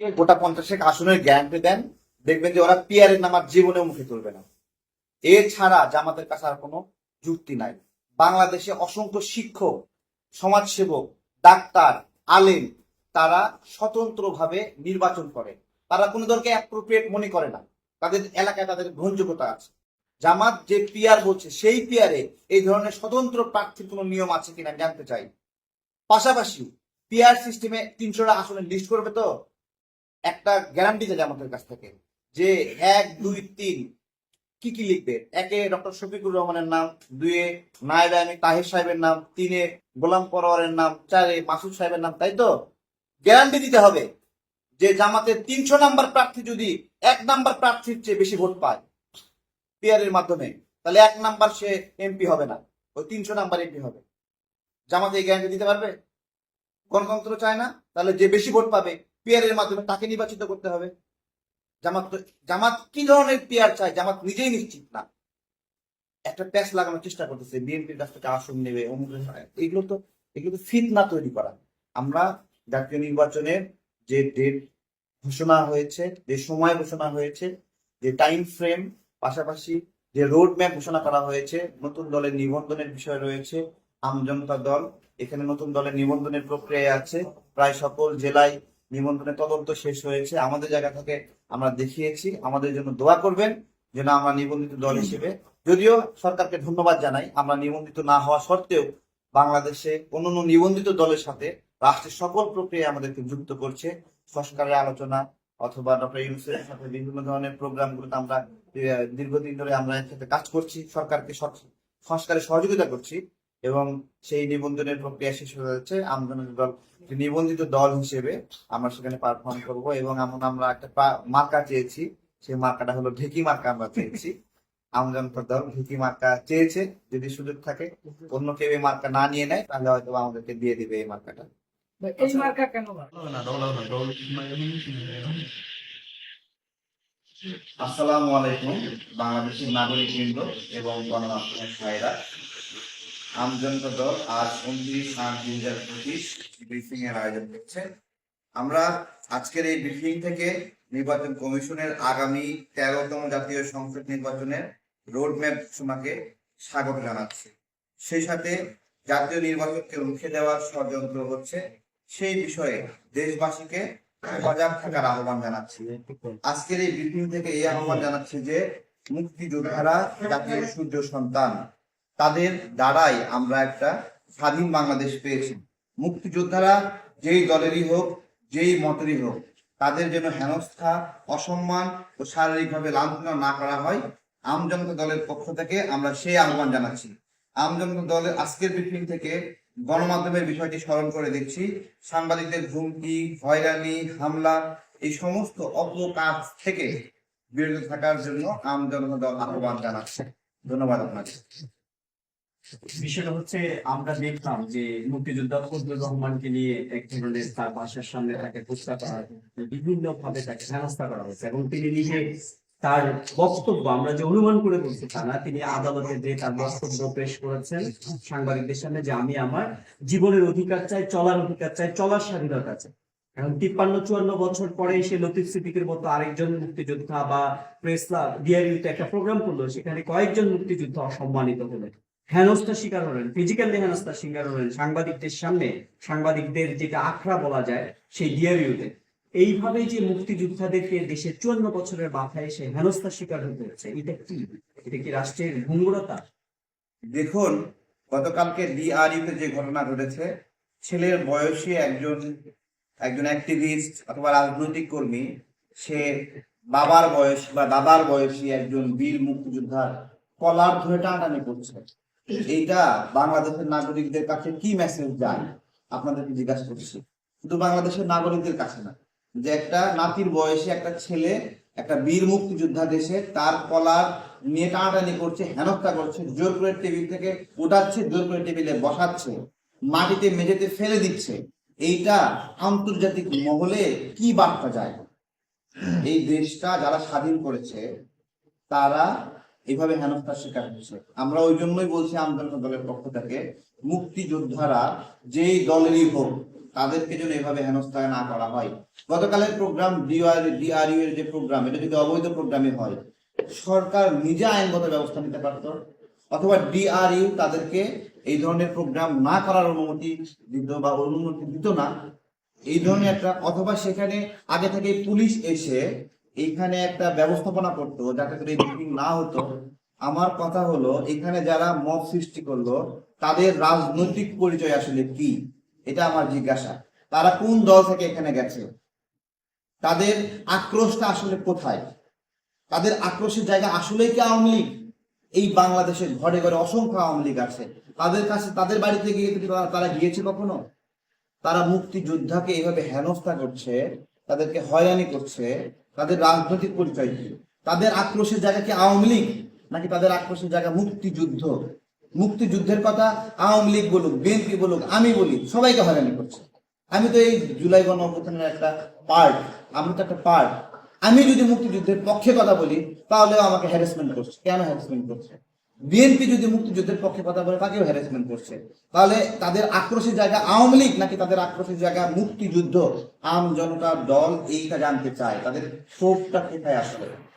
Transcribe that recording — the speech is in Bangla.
গোটা পঞ্চাশ এক আসনের গ্যারান্টি দেন, দেখবেন যে ওরা পিয়ারের নামার জীবনে মুখে তুলবে না। এছাড়া জামাতের কাছে আর কোনো যুক্তি নাই। বাংলাদেশে অসংখ্য শিক্ষক, সমাজসেবক, ডাক্তার, আলেম, তারা স্বতন্ত্রভাবে নির্বাচন করে। তারা কোনো দলকে অ্যাপ্রোপ্রিয়েট মনে করে না। তাদের এলাকায় তাদের গ্রহণযোগ্যতা আছে। জামাত যে পিয়ার বলছে, সেই পিয়ারে এই ধরনের স্বতন্ত্র প্রার্থীর কোনো নিয়ম আছে কিনা জানতে চাই। পাশাপাশি পিয়ার সিস্টেমে তিনশোটা আসনে লিস্ট করবে তো? একটা গ্যারান্টি চাই আমাদের কাছ থেকে যে এক, দুই, তিন কি কি লিখবে? একে ডক্টর শফিকুর রহমানের নাম, দুয়ে নায়েব আলী তাহির সাহেবের নাম, তিনে গোলাম পরোয়ারের নাম, চারে মাসুদ সাহেবের নাম, তাই তো? গ্যারান্টি দিতে হবে যে জামাতের তিনশো নাম্বার প্রার্থী যদি এক নাম্বার প্রার্থীর চেয়ে বেশি ভোট পায় পিয়ারের মাধ্যমে, তাহলে এক নাম্বার সে এমপি হবে না, ওই তিনশো নাম্বার এমপি হবে। জামাতে গ্যারান্টি দিতে পারবে? গণতন্ত্র চায় না, তাহলে যে বেশি ভোট পাবে পিয়ারের মাধ্যমে তাকে নির্বাচিত করতে হবে। জামাত জামাত কি ধরনের পিয়ার চায়? জামাত নিজেই নিশ্চিত না। একটা প্যাচ লাগানোর চেষ্টা করতেছে। বিএনপির কাছ থেকে আসন নেবে এগুলো তো এগুলো তো ফিট না তৈরি করা। আমরা জাতীয় নির্বাচনের যে ডেট ঘোষণা হয়েছে, যে সময় ঘোষণা হয়েছে, যে টাইম ফ্রেম পাশাপাশি যে রোড ম্যাপ ঘোষণা করা হয়েছে, নতুন দলের নিবন্ধনের বিষয় রয়েছে আমজনতা দল, এখানে নতুন দলের নিবন্ধনের প্রক্রিয়া আছে। প্রায় সকল জেলায় নিবন্ধনের তদন্ত শেষ হয়েছে। আমাদের জায়গা থেকে আমরা দেখিয়েছি। আমাদের জন্য দোয়া করবেন যেন আমরা নিবন্ধিত দল হিসেবে, যদিও সরকারকে ধন্যবাদ জানাই, আমরা নিবন্ধিত না হওয়া সত্ত্বেও বাংলাদেশে অন্যান্য নিবন্ধিত দলের সাথে রাষ্ট্রের সকল প্রক্রিয়া আমাদেরকে যুক্ত করছে। সংস্কারের আলোচনা অথবা ডক্টর ইউনুসের সাথে বিভিন্ন ধরনের প্রোগ্রামগুলোতে আমরা দীর্ঘদিন ধরে আমরা একসাথে কাজ করছি। সরকারকে সর- সংস্কারে সহযোগিতা করছি। এবং সেই নিবন্ধনের প্রক্রিয়া শেষ হয়ে যাচ্ছে। আমজনতা দল নিবন্ধিত দল হিসেবে আমরা সেখানে পারফর্ম করব এবং এমন আমরা একটা পা- মার্কা চেয়েছি। সেই মার্কাটা হলো ঢেকি মার্কা আমরা চেয়েছি। আমজনতা দল ঢেকি মার্কা চেয়েছে। যদি সুযোগ থাকে অন্য কেউ এই মার্কা না নিয়ে নেয় তাহলে হয়তো আমাদেরকে দিয়ে দিবে এই মার্কাটা এই মার্কা কেন আসসালামু আলাইকুম বাংলাদেশের নাগরিক বৃন্দ এবং গণমাধ্যমের ভাইরা। আমজনতা দল আজ উনত্রিশ আট দুই হাজার পঁচিশ ব্রিফিং এর আয়োজন করছে। আমরা আজকের এই ব্রিফিং থেকে নির্বাচন কমিশনের আগামী তেরোতম জাতীয় সংসদ নির্বাচনের রোড ম্যাপ ঘোষণাকে স্বাগত জানাচ্ছি। সেই সাথে জাতীয় নির্বাচনকে রুখে দেওয়ার ষড়যন্ত্র হচ্ছে, সেই বিষয়ে দেশবাসীকে সজাগ থাকার আহ্বান জানাচ্ছি। আজকের এই ব্রিফিং থেকে এই আহ্বান জানাচ্ছি যে মুক্তিযোদ্ধারা জাতীয় সূর্য সন্তান তাদের দ্বারাই আমরা একটা স্বাধীন বাংলাদেশ পেয়েছি। মুক্তিযোদ্ধারা যেই দলেরই হোক, যেই মতেরই হোক, তাদের যেন হেনস্থা, অসম্মান ও শারীরিকভাবে লাঞ্ছনা না করা হয় আমজনতা দলের পক্ষ থেকে আমরা সেই আহ্বান জানাচ্ছি। আমজনতা দলের আজকের ব্রিফিং থেকে গণমাধ্যমের বিষয়টি স্মরণ করে দেখছি সাংবাদিকদের হুমকি, হয়রানি, হামলা, এই সমস্ত অপকাজ থেকে বিরত থাকার জন্য আমজনতা দল আহ্বান জানাচ্ছে। ধন্যবাদ আপনাকে। বিষয়টা হচ্ছে আমরা দেখলাম যে মুক্তিযোদ্ধা ফজলুর রহমানকে নিয়ে এক ধরনের তার বাসার সামনে তাকে হত্যা করা বিভিন্ন ভাবে তাকে হেনস্থা করা হয়েছে এবং তিনি নিজে তার বক্তব্য আমরা যে অনুমান করে বলছি তা না, তিনি আদালতে যে তার বক্তব্য পেশ করেছেন সাংবাদিকদের সামনে যে আমি আমার জীবনের অধিকার চাই, চলার অধিকার চাই, চলার স্বাধীনতা চাই। এখন তিপ্পান্ন, চুয়ান্ন বছর পরে সে লতিফ সিদ্দিকের মতো আরেকজন মুক্তিযোদ্ধা বা প্রেস ডিআরইউতে একটা প্রোগ্রাম করল, সেখানে কয়েকজন মুক্তিযোদ্ধা অসম্মানিত হলেন। হেনস্থার শিকার হলেন ফিজিক্যালি হেনস্থার শিকার হলেন সাংবাদিকদের সামনে, সাংবাদিকদের যেটা আখড়া বলা যায় সেই ডিআরইউতে এইভাবে যে মুক্তিযোদ্ধাদেরকে দেশের চুয়ান্ন বছরের মাথায় এসে হেনস্থার শিকার হতে হচ্ছে, এটা কি? এটা কি রাষ্ট্রের ভঙ্গুরতা? দেখুন, গতকালকে ডিআরইউতে যে ঘটনা ঘটেছে, ছেলের বয়সী একজন একজন অ্যাক্টিভিস্ট অথবা রাজনৈতিক কর্মী, সে বাবার বয়স বা দাদার বয়সী একজন বীর মুক্তিযোদ্ধার কলার ধরে টানাটানি করছে। এইটা বাংলাদেশের নাগরিকদের কাছে কি মেসেজ যায়? আপনাদেরকে জিজ্ঞাসা করছি। শুধু বাংলাদেশের নাগরিকদের কাছে না, যে একটা নাতির বয়সী একটা ছেলে, একটা বীর মুক্তিযোদ্ধা দেশে তার কলার নিয়ে টানাটানি করছে, হেনস্থা করছে, জোর করে টেবিল থেকে উঠাচ্ছে, জোর করে টেবিলে বসাচ্ছে, মাটিতে মেঝেতে ফেলে দিচ্ছে, এইটা আন্তর্জাতিক মহলে কি বার্তা যায়? এই দেশটা যারা স্বাধীন করেছে, তারা এইভাবে হেনস্থার শিকার হচ্ছে আমরা ওই জন্যই বলছি আন্দোলন দলের পক্ষ থেকে মুক্তিযোদ্ধারা যেই দলেরই হোক, তাদেরকে যেন এভাবে হেনস্থা না করা হয়। গতকালের প্রোগ্রাম ডিআর ডিআরইউ এর যে প্রোগ্রাম, এটা যদি অবৈধ প্রোগ্রামে হয়, সরকার নিজে আইনগত ব্যবস্থা নিতে পারত? অথবা ডিআরইউ তাদেরকে এই ধরনের প্রোগ্রাম না করার অনুমতি দিত বা অনুমতি দিত না? এই ধরনের একটা, অথবা সেখানে আগে থেকে পুলিশ এসে এইখানে একটা ব্যবস্থাপনা করতো, যাতে করে মিটিং না হতো। আমার কথা হলো, এখানে যারা মব সৃষ্টি করল, তাদের রাজনৈতিক পরিচয় আসলে কি? এটা আমার জিজ্ঞাসা। তারা কোন দল থেকে এখানে গেছে? তাদের আক্রোশটা আসলে কোথায়? তাদের আক্রোশের জায়গা আসলেই কি আওয়ামী লীগ? এই বাংলাদেশে ঘরে ঘরে অসংখ্য আওয়ামী লীগ আছে। তাদের কাছে, তাদের বাড়িতে গিয়ে তারা গিয়েছে কখনো? তারা মুক্তিযোদ্ধাকে এইভাবে হেনস্থা করছে, তাদেরকে হয়রানি করছে তাদের রাজনৈতিক পরিচয় কি? তাদের আক্রোশের জায়গা কি আওয়ামী লীগ? নাকি তাদের আক্রোশের জায়গা মুক্তিযুদ্ধ? মুক্তিযুদ্ধের কথা আওয়ামী লীগ বলুক, বিএনপি বলুক, আমি বলি, সবাইকে হয়রানি করছে। আমি তো এই জুলাই গণ অভ্যুত্থানের একটা পার্ট আমি তো একটা পার্ট আমি যদি মুক্তিযুদ্ধের পক্ষে কথা বলি, তাহলেও আমাকে হ্যারাসমেন্ট করছে। কেন হ্যারাসমেন্ট করছে? বিএনপি যদি মুক্তিযুদ্ধের পক্ষে কথা বলে, তাকেও হ্যারাসমেন্ট করছে। তাহলে তাদের আক্রোশের জায়গা আওয়ামী লীগ নাকি তাদের আক্রোশের জায়গা মুক্তিযুদ্ধ? আম জনতার দল এইটা জানতে চায়। তাদের ক্ষোভটা কোথায় আসলে